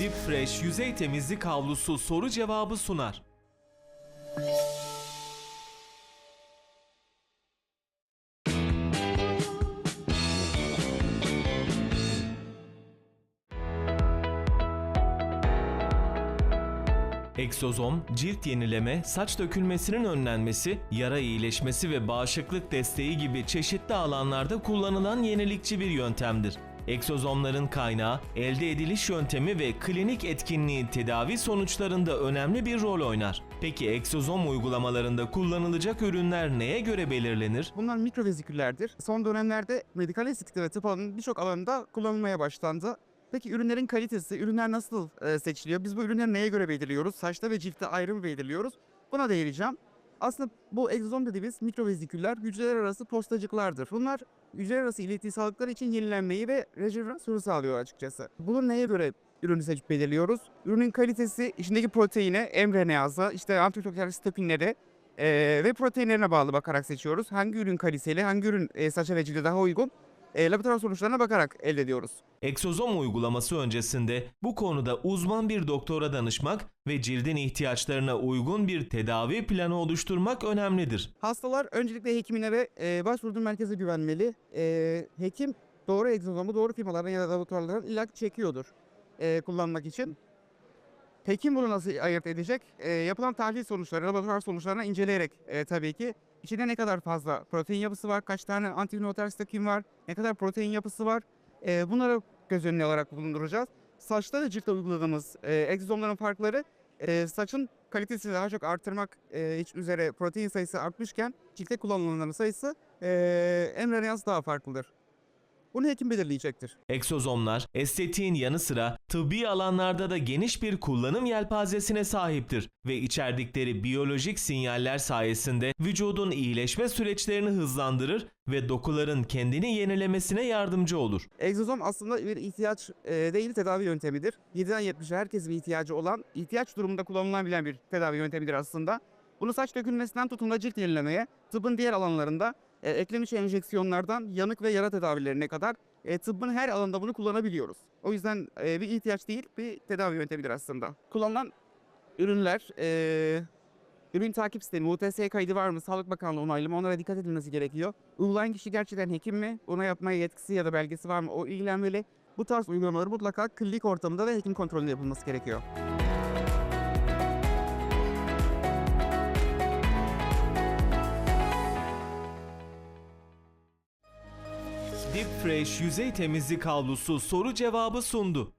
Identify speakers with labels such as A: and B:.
A: Deep Fresh yüzey temizlik havlusu soru cevabı sunar. Eksozom, cilt yenileme, saç dökülmesinin önlenmesi, yara iyileşmesi ve bağışıklık desteği gibi çeşitli alanlarda kullanılan yenilikçi bir yöntemdir. Eksozomların kaynağı, elde ediliş yöntemi ve klinik etkinliği tedavi sonuçlarında önemli bir rol oynar. Peki eksozom uygulamalarında kullanılacak ürünler neye göre belirlenir?
B: Bunlar mikroveziküllerdir. Son dönemlerde medikal estetikte ve tıp alanının birçok alanında kullanılmaya başlandı. Peki ürünlerin kalitesi, ürünler nasıl e, seçiliyor? Biz bu ürünleri neye göre belirliyoruz? Saçta ve ciltte ayrı mı belirliyoruz? Buna değineceğim. Aslında bu egzozom dediğimiz mikroveziküller hücreler arası postacıklardır. Bunlar hücreler arası iletiyi sağlıkları için yenilenmeyi ve rejenerasyonu sağlıyor açıkçası. Bunu neye göre ürünü seçip belirliyoruz? Ürünün kalitesi, içindeki proteine, mRNA'sı, işte antibiyotikler stepinleri e, ve proteinlerine bağlı bakarak seçiyoruz. Hangi ürün kaliteli, hangi ürün e, saça ve cilde daha uygun? E, laboratuvar sonuçlarına bakarak elde ediyoruz.
A: Eksozom uygulaması öncesinde bu konuda uzman bir doktora danışmak ve cildin ihtiyaçlarına uygun bir tedavi planı oluşturmak önemlidir.
B: Hastalar öncelikle hekimine ve e, başvurduğu merkeze güvenmeli. E, hekim doğru egzozomu doğru firmalardan ya da laboratuvarlardan illa çekiyordur e, kullanmak için. Hekim bunu nasıl ayırt edecek? E, yapılan tahlil sonuçları, laboratuvar sonuçlarını inceleyerek e, tabii ki içinde ne kadar fazla protein yapısı var, kaç tane antinuoter stakin var, ne kadar protein yapısı var. E, bunları göz önüne alarak bulunduracağız. Saçta ve ciltte uyguladığımız e, egzozomların farkları e, saçın kalitesini daha çok artırmak e, üzere protein sayısı artmışken ciltte kullanılanların sayısı e, mRNA'sı daha farklıdır. Bunu hekim belirleyecektir.
A: Eksozomlar estetiğin yanı sıra tıbbi alanlarda da geniş bir kullanım yelpazesine sahiptir ve içerdikleri biyolojik sinyaller sayesinde vücudun iyileşme süreçlerini hızlandırır ve dokuların kendini yenilemesine yardımcı olur.
B: Egzozom aslında bir ihtiyaç e, değil tedavi yöntemidir. 7'den 70'e herkesin ihtiyacı olan, ihtiyaç durumunda kullanılabilen bir tedavi yöntemidir aslında. Bunu saç dökülmesinden tutun da cilt yenilemeye, tıbbın diğer alanlarında e, eklemiş enjeksiyonlardan yanık ve yara tedavilerine kadar e, tıbbın her alanında bunu kullanabiliyoruz. O yüzden e, bir ihtiyaç değil, bir tedavi yöntemidir aslında. Kullanılan ürünler, e, ürün takip sistemi, UTS kaydı var mı, Sağlık Bakanlığı onaylı mı onlara dikkat edilmesi gerekiyor. Uygulayan kişi gerçekten hekim mi, ona yapmaya yetkisi ya da belgesi var mı o ilgilenmeli. Bu tarz uygulamaları mutlaka klinik ortamında ve hekim kontrolünde yapılması gerekiyor.
A: Deep Fresh yüzey temizlik havlusu soru cevabı sundu.